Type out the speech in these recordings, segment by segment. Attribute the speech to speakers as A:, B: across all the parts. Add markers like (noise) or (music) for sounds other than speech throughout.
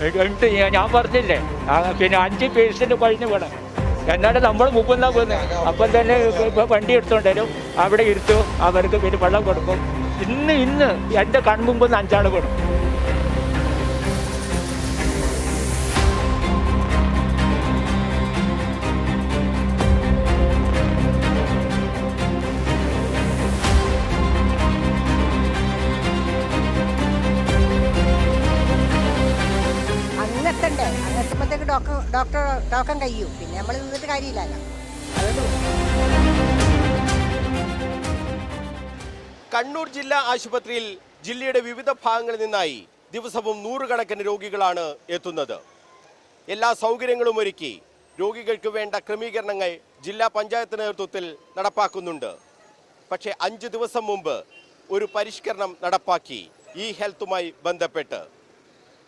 A: എന്നിട്ട് ഞാൻ- പറഞ്ഞില്ലേ? പിന്നെ അഞ്ച് പേഴ്സന്റ് കഴിഞ്ഞ് വേണം എന്നാലും നമ്മൾ മുപ്പുന്നാ പോകുന്നത് അപ്പം തന്നെ വണ്ടി എടുത്തോണ്ട് വരും. അവിടെ ഇരുത്തും. അവർക്ക് പിന്നെ വെള്ളം കൊടുക്കും. ഇന്ന് ഇന്ന് എന്റെ കൺമുമ്പ് അഞ്ചാൾ വേണം
B: ഡോക്ടർ ടോക്കൺ കഴിയും പിന്നെ നമ്മൾ നിന്നിട്ട് കാര്യമില്ലല്ലോ.
C: കണ്ണൂർ ജില്ലാ ആശുപത്രിയിൽ ജില്ലയുടെ വിവിധ ഭാഗങ്ങളിൽ നിന്നായി ദിവസവും നൂറുകണക്കിന് രോഗികളാണ് എത്തുന്നത്. എല്ലാ സൗകര്യങ്ങളും ഒരുക്കി രോഗികൾക്ക് വേണ്ട ക്രമീകരണങ്ങൾ ജില്ലാ പഞ്ചായത്ത് നേതൃത്വത്തിൽ നടപ്പാക്കുന്നുണ്ട്. പക്ഷേ അഞ്ച് ദിവസം മുമ്പ് ഒരു പരിഷ്കരണം നടപ്പാക്കി ഈ ഹെൽത്തുമായി ബന്ധപ്പെട്ട്.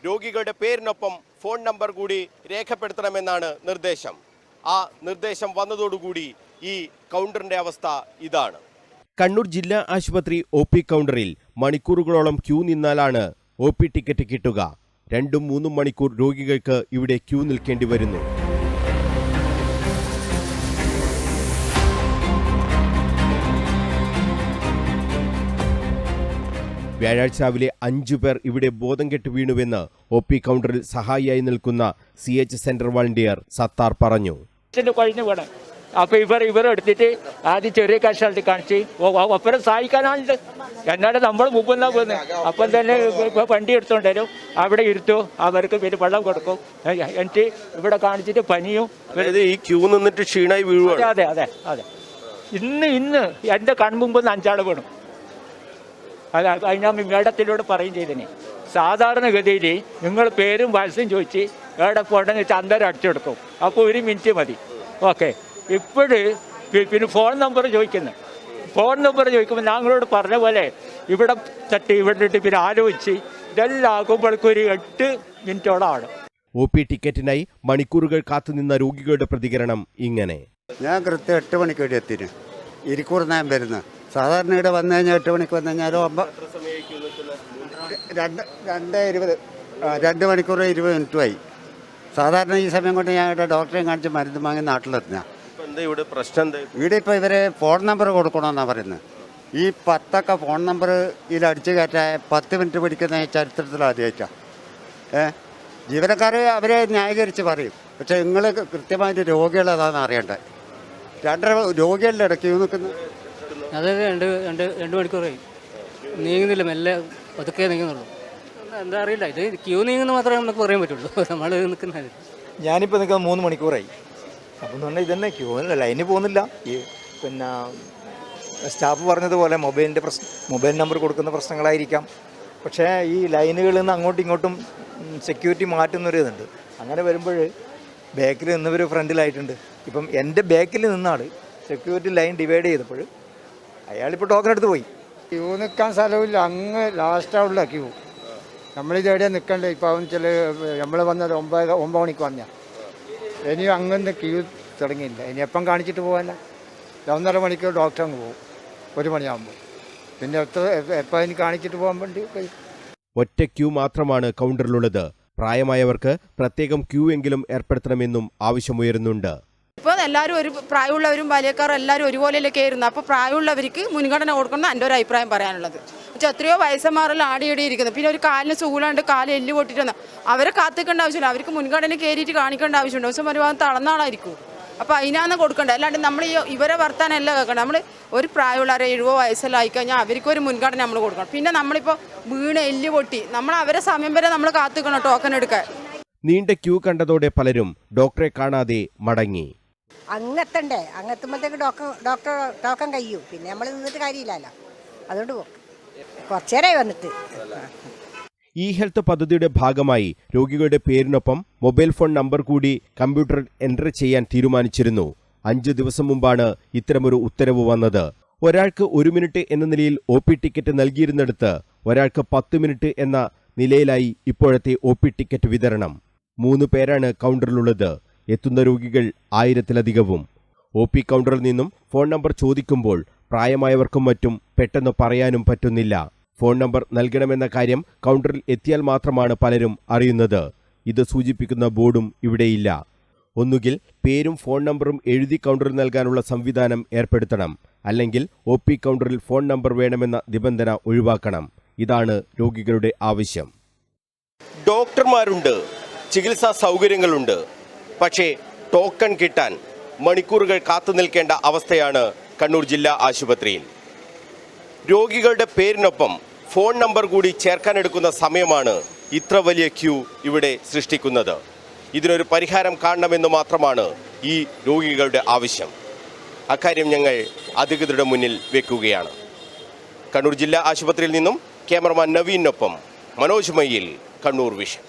C: രോഗികളുടെ പേരിനൊപ്പം ഫോൺ നമ്പർ കൂടി രേഖപ്പെടുത്തണമെന്നാണ് നിർദ്ദേശം. ആ നിർദ്ദേശം വന്നതോടുകൂടി ഈ കൗണ്ടറിന്റെ അവസ്ഥ ഇതാണ്. കണ്ണൂർ ജില്ലാ ആശുപത്രി ഒ പി കൗണ്ടറിൽ മണിക്കൂറുകളോളം ക്യൂ നിന്നാലാണ് ഒ പി ടിക്കറ്റ് കിട്ടുക. രണ്ടും മൂന്നും മണിക്കൂർ രോഗികൾക്ക് ഇവിടെ ക്യൂ നിൽക്കേണ്ടി വരുന്നു. വ്യാഴാഴ്ച രാവിലെ അഞ്ചു പേർ ഇവിടെ ബോധം കെട്ട് വീണുവെന്ന് ഒ പി കൗണ്ടറിൽ സഹായിയായി നിൽക്കുന്ന C H centre volunteer Sattar പറഞ്ഞു.
A: ഇതിന്റെ കഴിഞ്ഞ് വേണം. അപ്പൊ ഇവർ ഇവർ എടുത്തിട്ട് ആദ്യം ചെറിയ കാശാലിറ്റി കാണിച്ച് ഒപ്പരം സഹായിക്കാനാളുണ്ട് എന്നാലും നമ്മൾ മുമ്പെന്നാ പോകുന്നത് അപ്പം തന്നെ ഇപ്പൊ വണ്ടി എടുത്തോണ്ട് വരും. അവിടെ ഇരുത്തു അവർക്ക് പിന്നെ വെള്ളം കൊടുക്കും. എന്നിട്ട് ഇവിടെ കാണിച്ചിട്ട് പനിയും
C: അതായത് ഈ ക്യൂ നിന്നിട്ട് ക്ഷീണായി വീഴുവാണ്.
A: അതെ അതെ അതെ. ഇന്ന് ഇന്ന് എന്റെ കൺമുമ്പ് അഞ്ചാൾ വേണം. അതെ അത് ഞാൻ മേഡത്തിലൂടെ പറയും ചെയ്തിന്. സാധാരണഗതിയിൽ നിങ്ങൾ പേരും വയസ്സും ചോദിച്ച് എവിടെ പോകണമെന്ന് വെച്ചാൽ അന്തരം അടിച്ചെടുക്കും. അപ്പോൾ ഒരു മിനിറ്റ് മതി. ഓക്കെ. ഇപ്പോഴ് പിന്നെ ഫോൺ നമ്പർ ചോദിക്കുന്നു. ഫോൺ നമ്പർ ചോദിക്കുമ്പോൾ ഞങ്ങളോട് പറഞ്ഞ പോലെ ഇവിടെ തട്ടി ഇവിടെ ഇട്ട് പിന്നെ ആലോചിച്ച് ഇതെല്ലാം ആകുമ്പോഴേക്കും ഒരു എട്ട് മിനിറ്റോളമാണ്
C: ഒ പി ടിക്കറ്റിനായി മണിക്കൂറുകൾ കാത്തുനിന്ന രോഗികളുടെ പ്രതികരണം ഇങ്ങനെ.
D: ഞാൻ കൃത്യം എട്ട് മണിക്കൂടി എത്തിന് ഇരിക്കൂർ ഞാൻ വരുന്നത് സാധാരണ ഇവിടെ വന്നു കഴിഞ്ഞാൽ എട്ട് മണിക്ക് വന്നു കഴിഞ്ഞാൽ ഒമ്പ രണ്ട് രണ്ട് ഇരുപത്. രണ്ട് മണിക്കൂർ ഇരുപത് മിനിറ്റുമായി സാധാരണ ഈ സമയം കൊണ്ട് ഞാൻ ഇവിടെ ഡോക്ടറെ കാണിച്ച് മരുന്ന് വാങ്ങി നാട്ടിലെത്തുന്ന.
C: എന്താ ഇവിടെ പ്രശ്നം
D: ഇവിടെ ഇപ്പോൾ ഇവരെ ഫോൺ നമ്പർ കൊടുക്കണമെന്നാണ് പറയുന്നത് ഈ പത്തൊക്കെ ഫോൺ നമ്പർ ഇതിൽ അടിച്ചു കയറ്റാൻ പത്ത് മിനിറ്റ് പിടിക്കുന്ന ചരിത്രത്തിൽ ആദ്യമായിട്ടാണ് ഏ? ജീവനക്കാർ അവരെ ന്യായീകരിച്ച് പറയും. പക്ഷേ നിങ്ങൾ കൃത്യമായിട്ട് രോഗികളതാണെന്ന് അറിയണ്ടേ? രണ്ടര രോഗികളുടെ ഇടയ്ക്ക് നിൽക്കുന്നത്
E: അത് രണ്ട് രണ്ട് രണ്ട് മണിക്കൂർ മണിക്കൂറായി നീങ്ങുന്നില്ല മെല്ലെ പതുക്കെ നീങ്ങുന്നുള്ളൂ. എന്താ അറിയില്ല ഇത് ക്യൂ നീങ്ങുന്ന മാത്രമേ നമുക്ക് പറയാൻ പറ്റുള്ളൂ. (laughs) നമ്മൾ നിൽക്കുന്നത്
F: ഞാനിപ്പോൾ നിൽക്കുന്നത് മൂന്ന് മണിക്കൂറായി. അപ്പം എന്ന് പറഞ്ഞാൽ ഇതന്നെ ക്യൂ ലൈനിൽ പോകുന്നില്ല. ഈ പിന്നെ സ്റ്റാഫ് പറഞ്ഞതുപോലെ മൊബൈലിന്റെ പ്രശ്നം മൊബൈൽ നമ്പർ കൊടുക്കുന്ന പ്രശ്നങ്ങളായിരിക്കാം. പക്ഷേ ഈ ലൈനുകളിൽ നിന്ന് അങ്ങോട്ടും ഇങ്ങോട്ടും സെക്യൂരിറ്റി മാറ്റുന്നൊരു ഇതുണ്ട്. അങ്ങനെ വരുമ്പോൾ ബാക്കിൽ നിന്നവർ ഫ്രണ്ടിലായിട്ടുണ്ട്. ഇപ്പം എന്റെ ബാക്കിൽ നിന്നാണ് സെക്യൂരിറ്റി ലൈൻ ഡിവൈഡ് ചെയ്തപ്പോൾ അയാളിപ്പോൾ ടോക്കൺ എടുത്ത് പോയി.
G: ക്യൂ നിൽക്കാൻ സ്ഥലമില്ല അങ്ങ് ലാസ്റ്റാവുള്ള ക്യൂ. നമ്മൾ എവിടെയാ നിൽക്കണ്ടേ ഇപ്പൊ അവൻ ചില നമ്മൾ വന്നത് ഒമ്പത് ഒമ്പത് മണിക്ക് വന്ന ഇനി അങ്ങനെ ക്യൂ തുടങ്ങിയില്ല. ഇനി എപ്പം കാണിച്ചിട്ട് പോകാന? ഒന്നര മണിക്ക് ഡോക്ടർ അങ്ങ് പോകും ഒരു മണിയാകുമ്പോൾ പിന്നെ എത്ര എപ്പോൾ അതിന് കാണിച്ചിട്ട് പോകാൻ വേണ്ടി
C: ഒറ്റ ക്യൂ മാത്രമാണ് കൗണ്ടറിലുള്ളത് പ്രായമായവർക്ക് പ്രത്യേകം ക്യൂ എങ്കിലും ഏർപ്പെടുത്തണമെന്നും ആവശ്യമുയരുന്നുണ്ട്.
H: ഇപ്പോൾ എല്ലാവരും ഒരു പ്രായമുള്ളവരും ബാല്യക്കാരും എല്ലാവരും ഒരുപോലെയല്ലേ കയറുന്നത് അപ്പോൾ പ്രായമുള്ളവർക്ക് മുൻഗണന കൊടുക്കണം എന്റെ ഒരു അഭിപ്രായം പറയാനുള്ളത്. പക്ഷേ എത്രയോ വയസ്സന്മാരെല്ലാം ആടിയടി ഇരിക്കുന്നത് പിന്നെ ഒരു കാലിന് സുഖമുണ്ട് കാൽ എല്ല് പൊട്ടിട്ട് അവരെ കാത്തിക്കേണ്ട ആവശ്യമില്ല. അവർക്ക് മുൻഗണന കയറിയിട്ട് കാണിക്കേണ്ട ആവശ്യമുണ്ട്. ദിവസം ഒരുപാട് തളർന്നാളായിരിക്കും അപ്പോൾ അതിനാന്ന് കൊടുക്കേണ്ടത് അല്ലാണ്ട് നമ്മൾ ഈ ഇവരെ വർത്താനല്ല കേൾക്കണം നമ്മൾ ഒരു പ്രായമുള്ളവരെ എഴുപോ വയസ്സെല്ലാം ആയിക്കഴിഞ്ഞാൽ അവർക്കൊരു മുൻഗണന നമ്മൾ കൊടുക്കണം. പിന്നെ നമ്മളിപ്പോൾ വീണ് എല്ല് പൊട്ടി. നമ്മൾ അവരെ സമയം വരെ നമ്മൾ കാത്തിക്കണം ടോക്കൺ എടുക്കാൻ.
C: നീണ്ട ക്യൂ കണ്ടതോടെ പലരും ഡോക്ടറെ കാണാതെ മടങ്ങി.
B: അങ്ങെത്തണ്ടേ? അങ്ങെത്തുമ്പോഴത്തേക്ക് ഡോക്ടർ ഡോക്ടർ ടോക്കൺ കഴിയും പിന്നെ നമ്മൾ നിന്നിട്ട് കാര്യമില്ലല്ലോ. അതുകൊണ്ട് പോകും കുറച്ചേരായി വന്നിട്ട്.
C: ഇ ഹെൽത്ത് പദ്ധതിയുടെ ഭാഗമായി രോഗികളുടെ പേരിനൊപ്പം മൊബൈൽ ഫോൺ നമ്പർ കൂടി കമ്പ്യൂട്ടറിൽ എന്റർ ചെയ്യാൻ തീരുമാനിച്ചിരുന്നു. അഞ്ച് ദിവസം മുമ്പാണ് ഇത്തരമൊരു ഉത്തരവ് വന്നത്. ഒരാൾക്ക് ഒരു മിനിറ്റ് എന്ന നിലയിൽ ഒ പി ടിക്കറ്റ് നൽകിയിരുന്നിടത്ത് ഒരാൾക്ക് പത്ത് മിനിറ്റ് എന്ന നിലയിലായി ഇപ്പോഴത്തെ ഒ പി ടിക്കറ്റ് വിതരണം. മൂന്ന് പേരാണ് കൗണ്ടറിലുള്ളത്. എത്തുന്ന രോഗികൾ ആയിരത്തിലധികവും. ഒ പി കൗണ്ടറിൽ നിന്നും ഫോൺ നമ്പർ ചോദിക്കുമ്പോൾ പ്രായമായവർക്കും മറ്റും പെട്ടെന്ന് പറയാനും പറ്റുന്നില്ല. ഫോൺ നമ്പർ നൽകണമെന്ന കാര്യം കൗണ്ടറിൽ എത്തിയാൽ മാത്രമാണ് പലരും അറിയുന്നത്. ഇത് സൂചിപ്പിക്കുന്ന ബോർഡും ഇവിടെയില്ല. ഒന്നുകിൽ പേരും ഫോൺ നമ്പറും എഴുതി കൗണ്ടറിൽ നൽകാനുള്ള സംവിധാനം ഏർപ്പെടുത്തണം. അല്ലെങ്കിൽ ഒ പി കൗണ്ടറിൽ ഫോൺ നമ്പർ വേണമെന്ന നിബന്ധന ഒഴിവാക്കണം. ഇതാണ് രോഗികളുടെ ആവശ്യം. ഡോക്ടർമാരുണ്ട്. ചികിത്സാ സൗകര്യങ്ങളുണ്ട്. പക്ഷേ ടോക്കൺ കിട്ടാൻ മണിക്കൂറുകൾ കാത്തു നിൽക്കേണ്ട അവസ്ഥയാണ് കണ്ണൂർ ജില്ലാ ആശുപത്രിയിൽ. രോഗികളുടെ പേരിനൊപ്പം ഫോൺ നമ്പർ കൂടി ചേർക്കാനെടുക്കുന്ന സമയമാണ് ഇത്ര വലിയ ക്യൂ ഇവിടെ സൃഷ്ടിക്കുന്നത്. ഇതിനൊരു പരിഹാരം കാണണമെന്ന് മാത്രമാണ് ഈ രോഗികളുടെ ആവശ്യം. അക്കാര്യം ഞങ്ങൾ അധികൃതരുടെ മുന്നിൽ വെക്കുകയാണ്. കണ്ണൂർ ജില്ലാ ആശുപത്രിയിൽ നിന്നും ക്യാമറമാൻ നവീനൊപ്പം മനോജ് മയ്യിൽ കണ്ണൂർ വിഷൻ.